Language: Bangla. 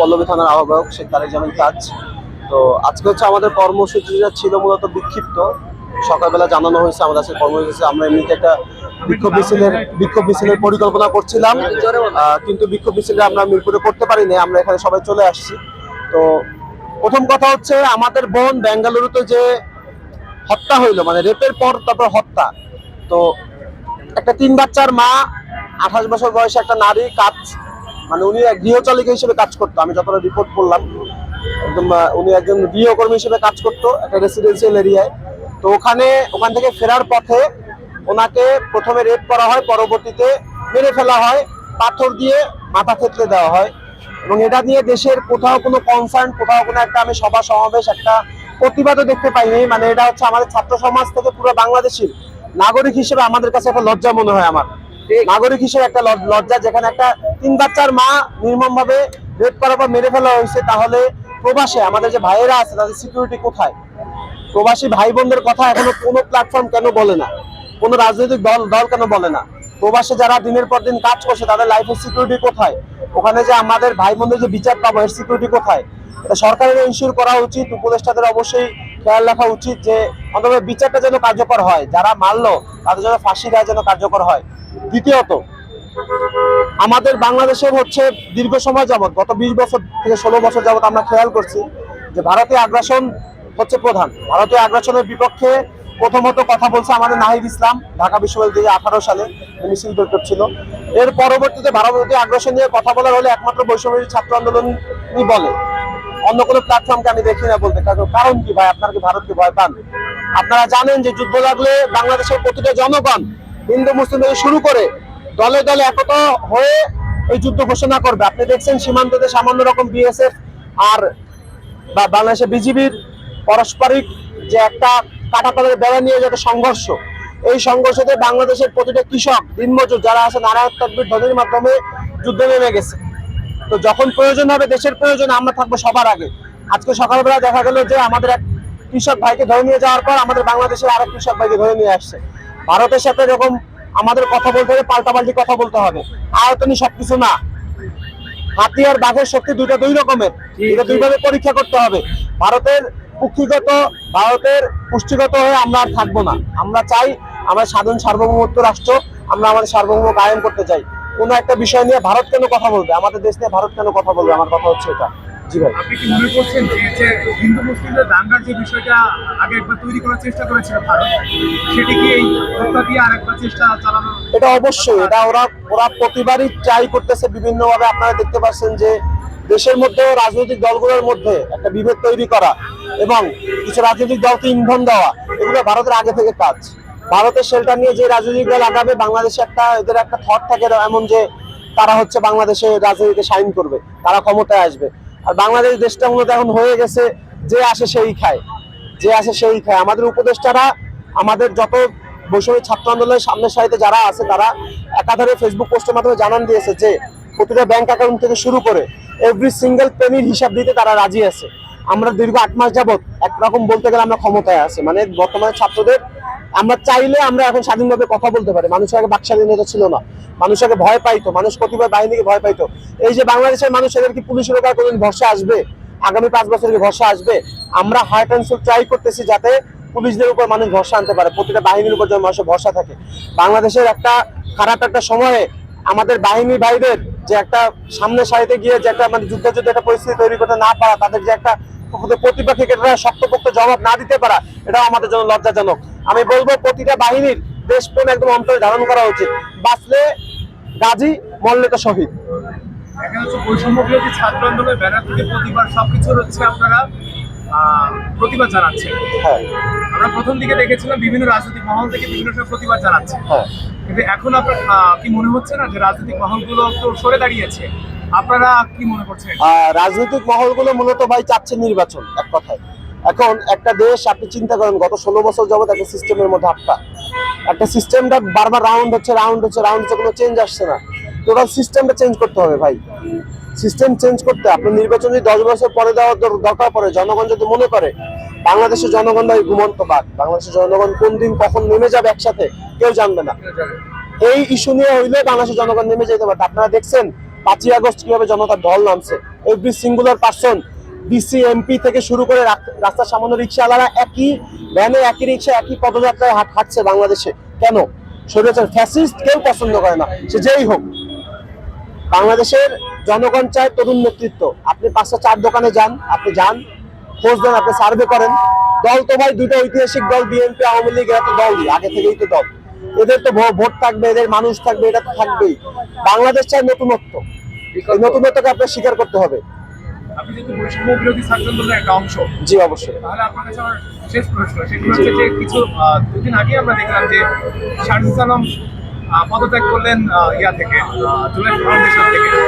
পল্লবী থানার আহ্বায়ক শেখ তারেক জামিল তাজ তো আজকে হচ্ছে আমাদের কর্মসূচিটা ছিল মূলত বিক্ষিপ্ত। সকালবেলা জানানো হয়েছে, আমাদের আজকে কর্মসূচি আমরা এমনিতে একটা বিক্ষোভ মিছিলের বিক্ষোভ মিছিলের পরিকল্পনা করছিলাম। কিন্তু বিক্ষোভ মিছিলটা আমরা মিরপুরে করতে পারিনি, আমরা এখানে সবাই চলে আসছি। তো প্রথম কথা হচ্ছে, আমাদের বোন বেঙ্গালুরুতে যে হত্যা হইল মানে রেপের পর তারপর হত্যা। তো একটা তিন বাচ্চার মা, আঠাশ বছর বয়সে একটা নারী কাজ মানে উনি এক গৃহচালিকা হিসেবে কাজ করতো, আমি যতটা রিপোর্ট করলাম। একদম উনি একজন গৃহকর্মী হিসেবে কাজ করতো, একটা রেসিডেন্সিয়াল এরিয়ায় তো ওখানে, ওখান থেকে ফেরার পথে ওনাকে প্রথমে রেপ করা হয়, পরবর্তীতে মেরে ফেলা হয়, পাথর দিয়ে মাথা থেতলে দেওয়া হয়। এবং এটা নিয়ে দেশের কোথাও কোনো কনসার্ন কোথাও কোনো একটা আমি সভা সমাবেশ, একটা প্রতিবাদও দেখতে পাইনি। মানে এটা হচ্ছে আমাদের ছাত্র সমাজ থেকে পুরো বাংলাদেশের নাগরিক হিসেবে আমাদের কাছে একটা লজ্জা মনে হয় আমার। নাগরিক হিসেবে একটা লজ্জা, যেখানে একটা তিন বাচ্চার মা নির্মম ভাবে রেপ করার পর মেরে ফেলা হয়েছে, তাহলে প্রবাসে আমাদের যে ভাইয়েরা আছে, তাদের সিকিউরিটি কোথায়? প্রবাসী ভাই বোনদের কথা এখনও কোনো প্ল্যাটফর্ম কেন বলে না? কোনো রাজনৈতিক দল দল কেন বলে না? প্রবাসে যারা দিনের পর দিন কাজ করছে, তাদের লাইফের সিকিউরিটি কোথায়? ওখানে যে আমাদের ভাই বোনদের যে বিচার পাবো, এর সিকিউরিটি কোথায়? এটা সরকারের ইনশিওর করা উচিত, উপদেষ্টাদের অবশ্যই খেয়াল রাখা উচিত যে অন্তত বিচারটা যেন কার্যকর হয়। যারা মারলো, তাদের যেন ফাঁসি দেয় যেন কার্যকর হয়। দ্বিতীয়ত, আমাদের বাংলাদেশের হচ্ছে দীর্ঘ সময় যাবত গত বিশ বছর থেকে ষোলো বছর যাবত আমরা খেয়াল করছি যে ভারতীয় আগ্রাসন হচ্ছে প্রধান। ভারতীয় আগ্রাসনের বিপক্ষে প্রথমত কথা বলছে আমাদের নাহিদ ইসলাম, ঢাকা বিশ্ববিদ্যালয় আঠারো সালে মিছিল বের করছিল এর পরবর্তীতে ভারতীয় আগ্রাসন নিয়ে কথা বলার হলে একমাত্র বৈষম্য ছাত্র আন্দোলনই বলে। অন্য কোনো প্ল্যাটফর্মকে আমি দেখি না বলতে। কারণ কি ভাই? আপনারা কি ভারতকে ভয় পান? আপনারা জানেন যে যুদ্ধ লাগলে বাংলাদেশের প্রতিটা জনগণ হিন্দু, মুসলিম থেকে শুরু করে দলে দলে একত হয়ে এই যুদ্ধ ঘোষণা করবে। আপনি দেখছেন সীমান্ততে সামান্য রকম বিএসএফ আর বাংলাদেশের বিজিবির পারস্পরিক যে একটা কাটাতালের বেড়া নিয়ে যে সংঘর্ষ এই সংঘর্ষতে বাংলাদেশের প্রতিটা কৃষক দিনমজুর যারা আছে নারায়ণ তকবির ধ্বনির মাধ্যমে যুদ্ধে নেমে গেছে। তো যখন প্রয়োজন হবে দেশের প্রয়োজন আমরা থাকব সবার আগে। আজকে সকালবেলা দেখা গেল যে আমাদের এক কৃষক ভাইকে ধরে নিয়ে যাওয়ার পর আমাদের বাংলাদেশের আরেক কৃষক ভাইকে ধরে নিয়ে আসছে। ভারতের সাথে এরকম আমাদের কথা বলতে হবে পাল্টাপাল্টি কথা বলতে হবে। আয়তনই সবকিছু না। হাতিয়ার আর বাঘের শক্তি দুইটা দুই রকমের। এটা দুইভাবে পরীক্ষা করতে হবে। ভারতের পুষ্টিগত ভারতের পুষ্টিগত হয়ে আমরা আর থাকব না। আমরা চাই আমরা স্বাধীন সার্বভৌমত্ব রাষ্ট্র আমরা আমাদের সার্বভৌম কায়েম করতে চাই। কোনো একটা বিষয় নিয়ে ভারত কেন কথা বলবে? আমাদের দেশ নিয়ে ভারত কেন কথা বলবে? আমার কথা হচ্ছে এটা। জি ভাই। আপনি কি মনে করছেন যে হিন্দু মুসলিমদের দাঙ্গার যে বিষয়টা আগে একবার তৈরি করার চেষ্টা করেছিল ভারত সেটি কি এই হত্যা দিয়ে আরেকবার চেষ্টা চালানো এটা অবশ্যই এটা ওরা ওরা প্রতিবারই ট্রাই করতেছে বিভিন্ন ভাবে আপনারা দেখতে পাচ্ছেন যে দেশের মধ্যে রাজনৈতিক দলগুলোর মধ্যে একটা বিভেদ তৈরি করা এবং কিছু রাজনৈতিক দলকে ইন্ধন দেওয়া, এগুলো ভারতের আগে থেকে কাজ। ভারতের শেল্টার নিয়ে যে রাজনৈতিক দল আগাবে, বাংলাদেশে একটা এদের একটা থট থাকে এমন যে তারা হচ্ছে বাংলাদেশে রাজনীতিতে সাইন করবে, তারা ক্ষমতায় আসবে। আর বাংলাদেশ দেশটা মূলত এখন হয়ে গেছে, যে আসে সেই খায়। যে আসে সেই খায়। আমাদের উপদেষ্টারা, আমাদের যত বৈষম্য ছাত্র আন্দোলনের সামনের সারিতে যারা আছে, তারা একাধারে ফেসবুক পোস্টের মাধ্যমে জানান দিয়েছে যে প্রতিটা ব্যাংক অ্যাকাউন্ট থেকে শুরু করে এভরি সিঙ্গেল পেনির হিসাব দিতে তারা রাজি আছে। আমরা দীর্ঘ আট মাস যাবত একরকম বলতে গেলে আমরা ক্ষমতায় আছি। মানে বর্তমানে ছাত্রদের আমরা চাইলে আমরা এখন স্বাধীনভাবে কথা বলতে পারি। মানুষের আগে বাক স্বাধীনতা ছিল না। মানুষ আগে ভয় পাইতো। মানুষ কতিপয় বাহিনীকে ভয় পাইতো। এই যে বাংলাদেশের মানুষ এদের কি পুলিশের উপর কোনদিন ভরসা আসবে? আগামী পাঁচ বছর কি ভরসা আসবে? আমরা হার্ট অ্যান্ড সোল ট্রাই করতেছি যাতে পুলিশদের উপর মানুষ ভরসা আনতে পারে। প্রতিটা বাহিনীর উপর যেন মানুষের ভরসা থাকে। বাংলাদেশের একটা খারাপ একটা সময়ে আমাদের বাহিনী ভাইদের যে একটা সামনের সারিতে গিয়ে যে একটা মানে যুদ্ধ যুদ্ধ একটা পরিস্থিতি তৈরি করতে না পারা, তাদের যে একটা প্রতিপক্ষকে একটা শক্তপোক্ত জবাব না দিতে পারা, এটাও আমাদের জন্য লজ্জাজনক। আমি বলব, প্রতিটা বাহিনীর দেশপ্রেম একদম অন্তরে ধারণ করা উচিত। বাঁচলে গাজী, মরলে তো শহীদ। দেখা যাচ্ছে বৈষম্য ছাত্র আন্দোলনের ব্যানার থেকে প্রতিবার সবকিছুর হচ্ছে আপনারা। প্রতিবাদ জানাচ্ছেন হ্যাঁ। আমরা প্রথম দিকে দেখেছিলাম বিভিন্ন রাজনৈতিক মহল থেকে বিভিন্ন সময় প্রতিবাদ জানাচ্ছে। হ্যাঁ। কিন্তু এখন আপনার কি মনে হচ্ছে না যে রাজনৈতিক মহলগুলো তো সরে দাঁড়িয়েছে? আপনারা কি মনে করছেন? রাজনৈতিক মহলগুলো মূলত ভাই চাচ্ছে নির্বাচন এক কথায়। এখন একটা দেশ আপনি চিন্তা করেন গত ষোলো বছর যাবত একটা সিস্টেমের মধ্যে আটকা। একটা সিস্টেমটা বারবার রাউন্ড হচ্ছে রাউন্ড হচ্ছে রাউন্ড হচ্ছে কোনো চেঞ্জ আসছে না। টোটাল সিস্টেমটা চেঞ্জ করতে হবে ভাই। সিস্টেম চেঞ্জ করতে আপনি নির্বাচন যদি দশ বছর পরে দেওয়ার দরকার পড়ে, জনগণ যদি মনে করে, বাংলাদেশের জনগণ ভাই ঘুমন্ত বাঘ। বাংলাদেশের জনগণ কোন দিন কখন নেমে যাবে একসাথে কেউ জানবে না। এই ইস্যু নিয়ে হইলে বাংলাদেশের জনগণ নেমে যেতে পারে। আপনারা দেখছেন, পাঁচই আগস্ট কীভাবে জনতার ঢল নামছে। Every singular person DC MP থেকে শুরু করে রাস্তার সামান্য রিক্সাওয়ালারা একই ভ্যানে একই রিক্সা, একই পদযাত্রায় হাট হাঁটছে বাংলাদেশে। কেন? স্বৈরাচার ফ্যাসিস্ট কেউ পছন্দ করে না। সে যেই হোক বাংলাদেশের জনগণ চায় তরুণ নেতৃত্ব। আপনি পাঁচটা চার দোকানে যান আপনি যান খোঁজ দেন আপনি সার্ভে করেন। দল তো ভাই দুটো ঐতিহাসিক দল বিএনপি আওয়ামী লীগ এরা তো দলই আগে থেকেই তো দল। এদের তো ভোট থাকবে এদের মানুষ থাকবে এটা তো থাকবেই। বাংলাদেশ চায় নতুনত্ব। এই নতুনত্বকে আপনার স্বীকার করতে হবে। জি অবশ্যই। শেষ প্রশ্ন সেগুলো হচ্ছে যে কিছু দুদিন আগে আমরা দেখলাম যে শারমিজ আলম আহ, পদত্যাগ করলেন ইয়া থেকে জুলাই ফাউন্ডেশন থেকে।